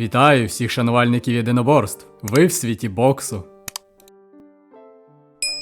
Вітаю всіх шанувальників єдиноборств. Ви в світі боксу.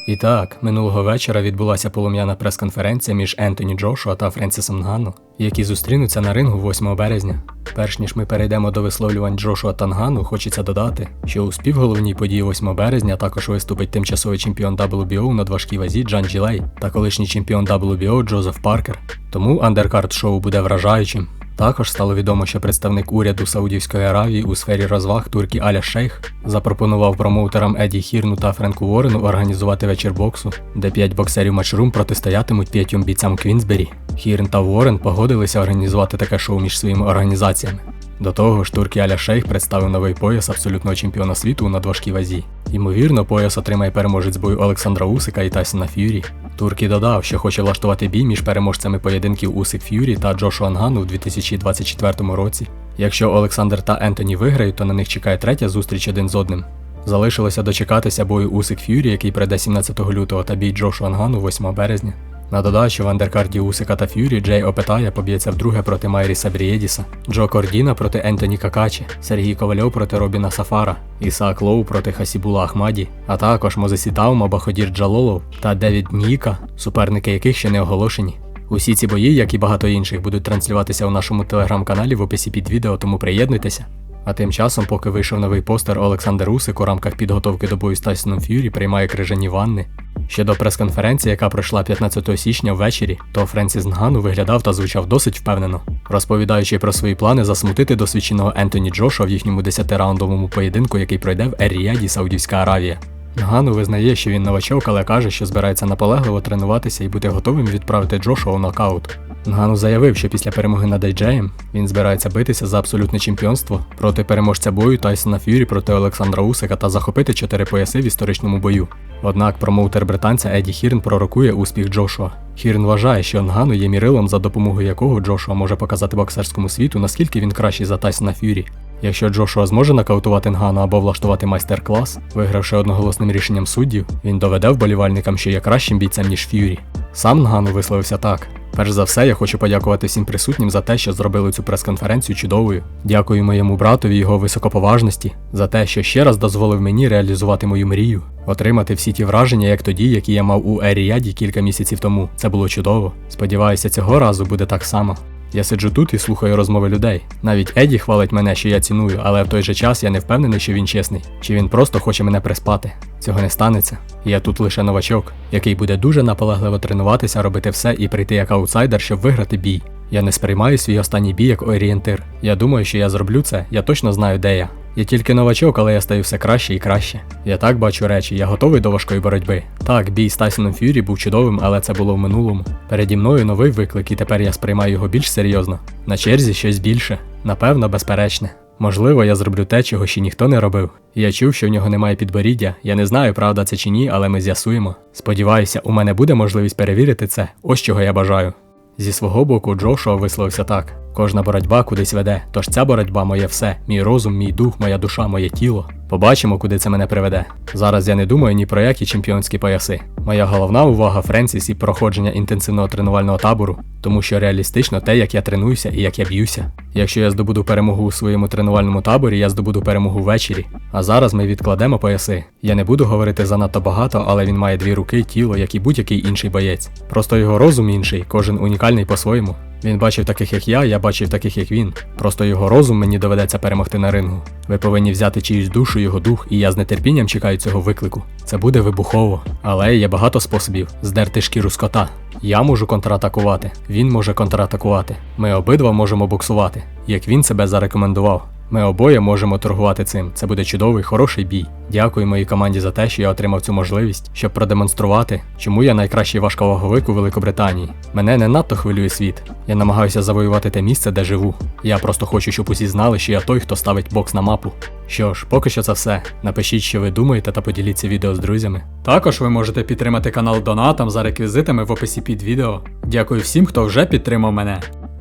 І так, минулого вечора відбулася полум'яна прес-конференція між Ентоні Джошуа та Френсісом Нгану, які зустрінуться на рингу 8 березня. Перш ніж ми перейдемо до висловлювань Джошуа та Нгану, хочеться додати, що у співголовній події 8 березня також виступить тимчасовий чемпіон WBO на важкій вазі Джан Джилей та колишній чемпіон WBO Джозеф Паркер. Тому андеркард шоу буде вражаючим. Також стало відомо, що представник уряду Саудівської Аравії у сфері розваг Туркі Аля Шейх запропонував промоутерам Еді Хірну та Френку Уорену організувати вечір боксу, де п'ять боксерів матчрум протистоятимуть п'ятьом бійцям Квінсбері. Хірн та Уоррен погодилися організувати таке шоу між своїми організаціями. До того ж, Туркі Аля Шейх представив новий пояс абсолютного чемпіона світу у надважкій вазі. Ймовірно, пояс отримає переможець бою Олександра Усика і Тайсона Ф'юрі. Туркі додав, що хоче влаштувати бій між переможцями поєдинків Усик Ф'юрі та Джошу Ангану у 2024 році. Якщо Олександр та Ентоні виграють, то на них чекає третя зустріч один з одним. Залишилося дочекатися бою Усик Ф'юрі, який прийде 17 лютого, та бій Джошу Ангану 8 березня. На додачу в андеркарді Усика та Ф'юрі Джей Опетая поб'ється вдруге проти Майріса Брієдіса, Джо Кордіна проти Ентоні Какачі, Сергій Ковальов проти Робіна Сафара, Ісаак Лоу проти Хасібула Ахмаді, а також Мозесі Таума, Баходір Джалолов та Девід Ніка, суперники яких ще не оголошені. Усі ці бої, як і багато інших, будуть транслюватися у нашому телеграм-каналі в описі під відео, тому приєднуйтеся. А тим часом, поки вийшов новий постер, Олександр Усик у рамках підготовки до бою з Тайсоном Ф'юрі приймає крижані ванни. Ще до прес-конференції, яка пройшла 15 січня ввечері, то Френсіс Нгану виглядав та звучав досить впевнено, розповідаючи про свої плани засмутити досвідченого Ентоні Джоша в їхньому 10-раундовому поєдинку, який пройде в Ер-Ріаді, Саудівська Аравія. Нгану визнає, що він новачок, але каже, що збирається наполегливо тренуватися і бути готовим відправити Джоша у нокаут. Нгану заявив, що після перемоги над Айджеєм він збирається битися за абсолютне чемпіонство проти переможця бою Тайсона Ф'юрі проти Олександра Усика та захопити чотири пояси в історичному бою. Однак промоутер британця Еді Хірн пророкує успіх Джошуа. Хірн вважає, що Нгану є мірилом, за допомогою якого Джошуа може показати боксерському світу, наскільки він кращий за Тайсона Ф'юрі. Якщо Джошуа зможе нокаутувати Нгану або влаштувати майстер-клас, вигравши одноголосним рішенням суддів, він доведе вболівальникам, що є кращим бійцем, ніж Ф'юрі. Сам Нгану висловився так. Перш за все, я хочу подякувати всім присутнім за те, що зробили цю прес-конференцію чудовою. Дякую моєму братові і його високоповажності за те, що ще раз дозволив мені реалізувати мою мрію, отримати всі ті враження, як тоді, які я мав у Еріаді кілька місяців тому. Це було чудово. Сподіваюся, цього разу буде так само. Я сиджу тут і слухаю розмови людей. Навіть Еді хвалить мене, що я ціную, але в той же час я не впевнений, що він чесний, чи він просто хоче мене приспати. Цього не станеться. Я тут лише новачок, який буде дуже наполегливо тренуватися, робити все і прийти як аутсайдер, щоб виграти бій. Я не сприймаю свій останній бій як орієнтир. Я думаю, що я зроблю це, я точно знаю, де я. Я тільки новачок, але я стаю все краще і краще. Я так бачу речі, я готовий до важкої боротьби. Так, бій з Тайсоном Ф'юрі був чудовим, але це було в минулому. Переді мною новий виклик, і тепер я сприймаю його більш серйозно. На черзі щось більше, напевно, безперечне. Можливо, я зроблю те, чого ще ніхто не робив. Я чув, що в нього немає підборіддя. Я не знаю, правда це чи ні, але ми з'ясуємо. Сподіваюся, у мене буде можливість перевірити це. Ось чого я бажаю. Зі свого боку, Джошуа висловився так: кожна боротьба кудись веде, тож ця боротьба моє все, мій розум, мій дух, моя душа, моє тіло. Побачимо, куди це мене приведе. Зараз я не думаю ні про які чемпіонські пояси. Моя головна увага Френсіс і проходження інтенсивного тренувального табору, тому що реалістично те, як я тренуюся і як я б'юся. Якщо я здобуду перемогу у своєму тренувальному таборі, я здобуду перемогу ввечері. А зараз ми відкладемо пояси. Я не буду говорити занадто багато, але він має дві руки, тіло, як і будь-який інший боєць. Просто його розум інший, кожен унікальний по-своєму. Він бачив таких, як я, я бачив таких, як він. Просто його розум мені доведеться перемогти на рингу. Ви повинні взяти чиюсь душу, його дух, і я з нетерпінням чекаю цього виклику. Це буде вибухово. Але є багато способів здерти шкіру скота. Я можу контратакувати, він може контратакувати. Ми обидва можемо боксувати, як він себе зарекомендував. Ми обоє можемо торгувати цим. Це буде чудовий, хороший бій. Дякую моїй команді за те, що я отримав цю можливість, щоб продемонструвати, чому я найкращий важковаговик у Великобританії. Мене не надто хвилює світ. Я намагаюся завоювати те місце, де живу. Я просто хочу, щоб усі знали, що я той, хто ставить бокс на мапу. Що ж, поки що це все. Напишіть, що ви думаєте, та поділіться відео з друзями. Також ви можете підтримати канал донатом за реквізитами в описі під відео. Дякую всім, хто вже підтримав мене.